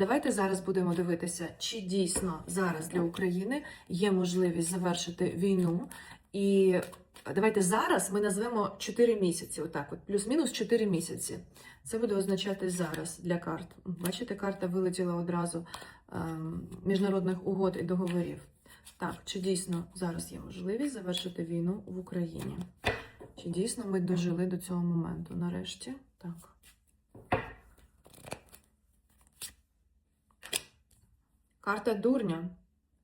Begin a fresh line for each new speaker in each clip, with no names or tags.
давайте зараз будемо дивитися, чи дійсно зараз для України є можливість завершити війну. І давайте зараз ми назвемо 4 місяці. Отак, от плюс-мінус 4 місяці. Це буде означати зараз для карт. Бачите, карта вилетіла одразу ем, міжнародних угод і договорів. Так, чи дійсно зараз є можливість завершити війну в Україні? Чи дійсно ми дожили до цього моменту? Нарешті? Так. Карта дурня.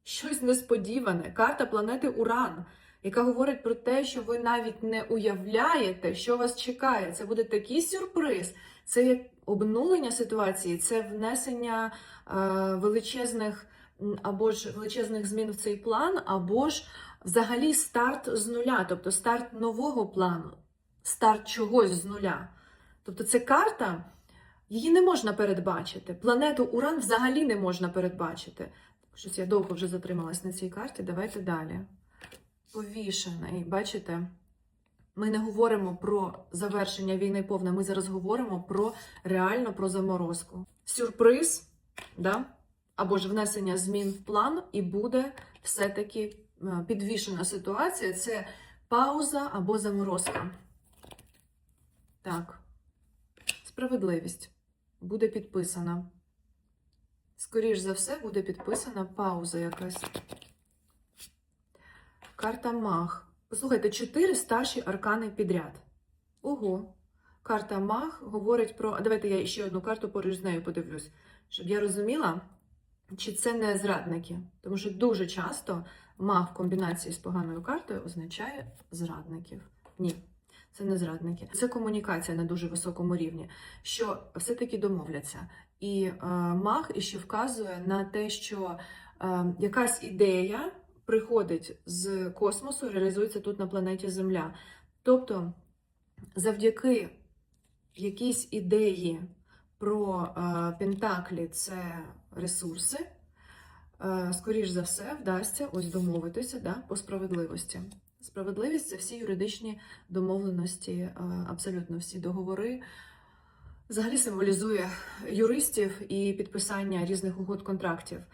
Щось несподіване. Карта планети Уран, яка говорить про те, що ви навіть не уявляєте, що вас чекає. Це буде такий сюрприз. Це як обнулення ситуації, це внесення е, величезних або ж величезних змін в цей план, або ж взагалі старт з нуля, тобто старт нового плану, старт чогось з нуля. Тобто це карта, її не можна передбачити. Планету Уран взагалі не можна передбачити. Щось я довго вже затрималась на цій карті. Давайте далі. Повішений, бачите? Ми не говоримо про завершення війни повне, ми зараз говоримо про реально про заморозку. Сюрприз, да? або ж внесення змін в план, і буде все-таки е, підвішена ситуація. Це пауза або заморозка. Так. Справедливість буде підписана. Скоріш за все, буде підписана пауза якась. Карта Маг. Послухайте, чотири старші аркани підряд. Ого. Карта Маг говорить про. А давайте я ще одну карту поруч з нею подивлюсь, щоб я розуміла, чи це не зрадники. Тому що дуже часто маг в комбінації з поганою картою означає зрадників. Ні, це не зрадники. Це комунікація на дуже високому рівні, що все-таки домовляться. І е, маг іще вказує на те, що е, якась ідея приходить з космосу, реалізується тут на планеті Земля. Тобто, завдяки якійсь ідеї про е, Пентаклі, це ресурси, е, скоріш за все, вдасться ось домовитися да, по справедливості. Справедливість це всі юридичні домовленості, е, абсолютно всі договори. Взагалі символізує юристів і підписання різних угод контрактів. Е,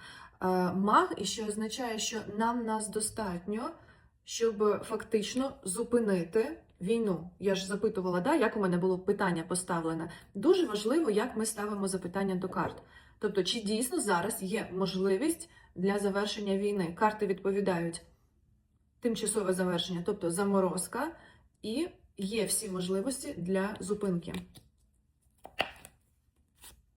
Маг, і що означає, що нам нас достатньо, щоб фактично зупинити війну. Я ж запитувала, да, як у мене було питання поставлене. Дуже важливо, як ми ставимо запитання до карт. Тобто, чи дійсно зараз є можливість для завершення війни? Карти відповідають тимчасове завершення, тобто заморозка, і є всі можливості для зупинки.